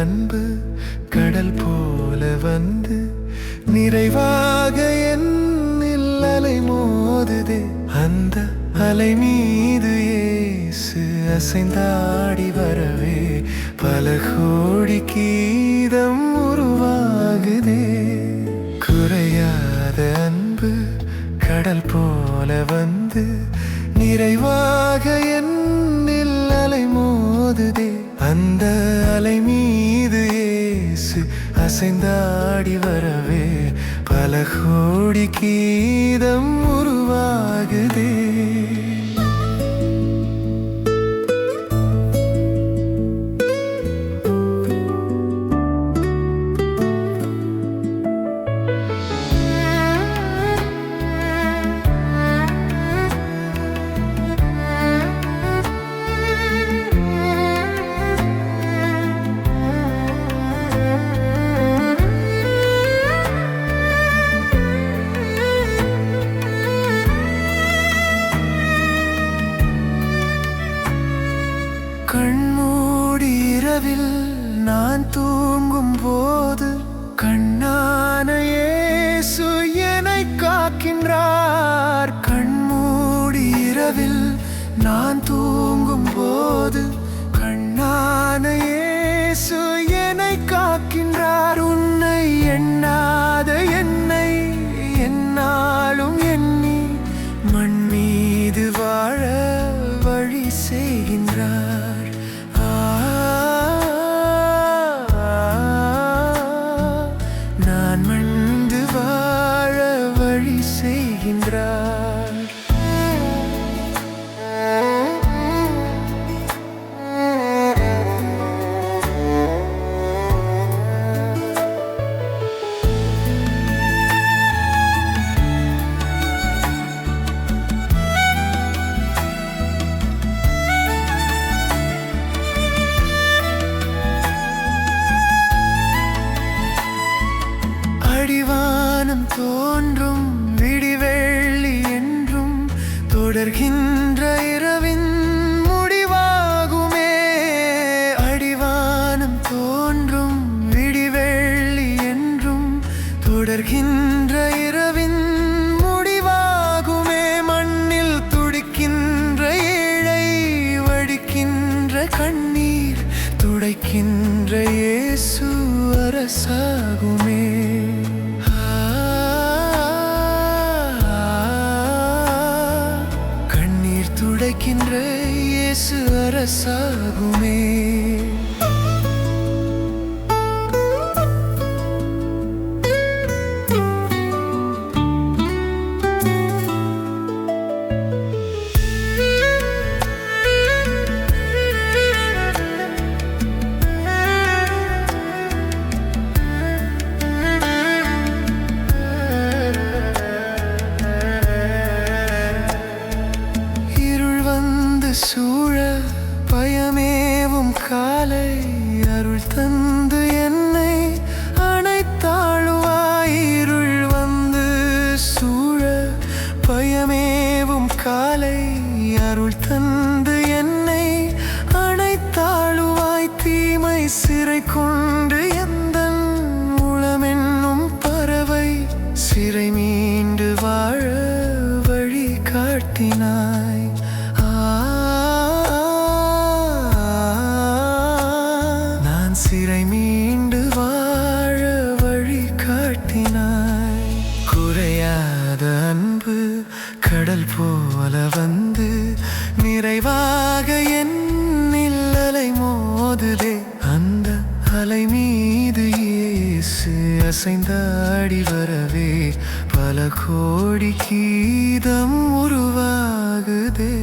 அன்பு கடல் போல வந்து நிறைவாக என்னில் அலை மோதுதே. அந்த அலை மீது ஏசு அசைந்தாடி வரவே பல கோடி கீதம் உருவாகுதே. குறையாத அன்பு கடல் போல வந்து நிறைவாக என்னில் அலை மோதுதே. அந்த அலை மீது ஏசு அசைந்தாடி வரவே பல கோடி கீதம் உருவாகுதே. கண்மூடி இரவில் நான் தூங்கும் போது கண்ணான இயேசு என்னை காக்கின்றார். கண்மூடி இரவில் நான் தூங்கும் போது கண்ணான நான் மண்டு வாழ வழி செய்கின்றார் தோன்றும் விடிவெள்ளி என்றும் தொடர்கின்ற இரவின் முடிவாகுமே. அடிவானம் தோன்றும் விடிவெள்ளி என்றும் தொடர்கின்ற இரவின் முடிவாகுமே. மண்ணில் துடிக்கின்ற ஏழை வடிக்கின்ற கண்ணீர் துடைக்கின்ற இயேசு அரசா. அழைக்கின்ற இயேசு அரசாகுமே. சூழ பயமேவும் காலை அருள் தந்து என்னை அணைத்தாழ்வாயிருள் வந்து சூழ பயமேவும் காலை அருள் தந்து என்னை அணைத்தாழ்வாய் தீமை சிறை கொண்டு எந்த உளமென்னும் பறவை. சிறை மீண்டு வாழ வழி காட்டினார். போல வந்து நிறைவாக என்னில் அலை மோதுதே. அந்த அலை மீது இயேசு அசைந்தாடி வரவே பல கோடி கீதம் உருவாகுதே.